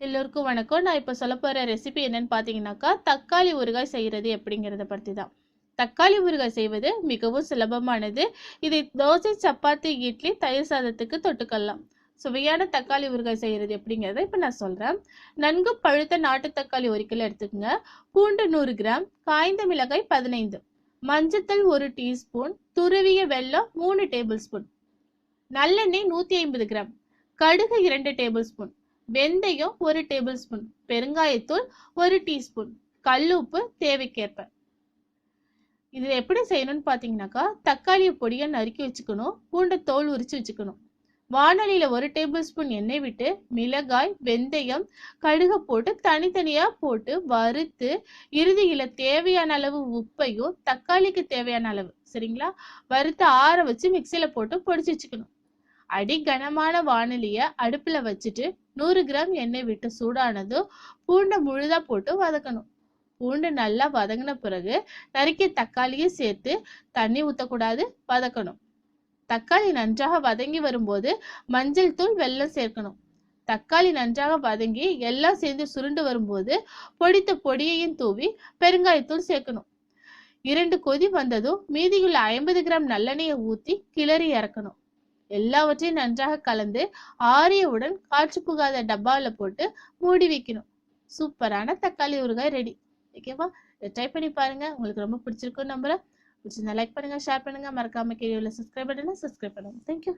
எல்லோருக்கும் வணக்கம். நான் இப்போ சொல்ல போகிற ரெசிபி என்னன்னு பார்த்தீங்கன்னாக்கா தக்காளி ஊறுகாய் செய்கிறது எப்படிங்கிறத பற்றி தான் தக்காளி ஊறுகாய் செய்வது மிகவும் சுலபமானது. இதை தோசை சப்பாத்தி இட்லி தயிர் சாதத்துக்கு தொட்டுக்கலாம். சுவையான தக்காளி ஊறுகாய் செய்கிறது எப்படிங்கிறத இப்போ நான் சொல்கிறேன் நன்கு பழுத்த நாட்டு தக்காளி ஒரு கிலோ எடுத்துக்கோங்க. பூண்டு நூறு கிராம் காய்ந்த மிளகாய் பதினைந்து. மஞ்சத்தூள் ஒரு டீஸ்பூன் துருவிய வெல்லம் மூணு டேபிள் ஸ்பூன் நல்லெண்ணெய் நூற்றி ஐம்பது கிராம். கடுகு இரண்டு டேபிள் ஸ்பூன் வெந்தயம் ஒரு டேபிள் ஸ்பூன் பெருங்காயத்தூள் ஒரு டீஸ்பூன் கல்லுப்பு தேவைக்கேற்ப. இதில் எப்படி செய்யணும்னு பார்த்தீங்கன்னாக்கா தக்காளியை பொடியை நறுக்கி வச்சுக்கணும் பூண்டை தோல் உரிச்சு வச்சுக்கணும். வானலியில் ஒரு டேபிள் ஸ்பூன் எண்ணெய் விட்டு மிளகாய் வெந்தயம் கடுகை போட்டு தனித்தனியாக போட்டு வறுத்து இறுதியில் தேவையான அளவு உப்பையும் தக்காளிக்கு தேவையான அளவு சரிங்களா? வறுத்து ஆற வச்சு மிக்சியில் போட்டு பொடிச்சு வச்சுக்கணும். அடி கனமான வானலியை அடுப்பில் வச்சுட்டு நூறு கிராம் எண்ணெய் விட்டு சூடானதும் பூண்டை முழுதாக போட்டு வதக்கணும். பூண்டு நல்லா வதங்கின பிறகு நறுக்கிய தக்காளியும் சேர்த்து தண்ணி ஊற்றக்கூடாது வதக்கணும். தக்காளி நன்றாக வதங்கி வரும்போது மஞ்சள் தூள் வெள்ளம் சேர்க்கணும். தக்காளி நன்றாக வதங்கி எல்லாம் சேர்ந்து சுருண்டு வரும்போது பொடித்த பொடியையும் தூவி பெருங்காயத்தூள் சேர்க்கணும். இரண்டு கொதி வந்ததும் மீதியுள்ள ஐம்பது கிராம் நல்லெண்ணெயை ஊற்றி கிளறி இறக்கணும். எல்லாவற்றையும் நன்றாக கலந்து ஆரியவுடன் காற்று புகாத டப்பாவில் போட்டு மூடி வைக்கணும். சூப்பரான தக்காளி ஊறுகாய் ரெடி ஓகேவா இதை ட்ரை பண்ணி பாருங்க. உங்களுக்கு ரொம்ப பிடிச்சிருக்கும் நம்புறேன். பிடிச்சிருந்தா லைக் பண்ணுங்க ஷேர் பண்ணுங்க. மறக்காம கீழே உள்ள சப்ஸ்கிரைப் பண்ணுங்க சப்ஸ்கிரைப் பண்ணுங்க. தேங்க்யூ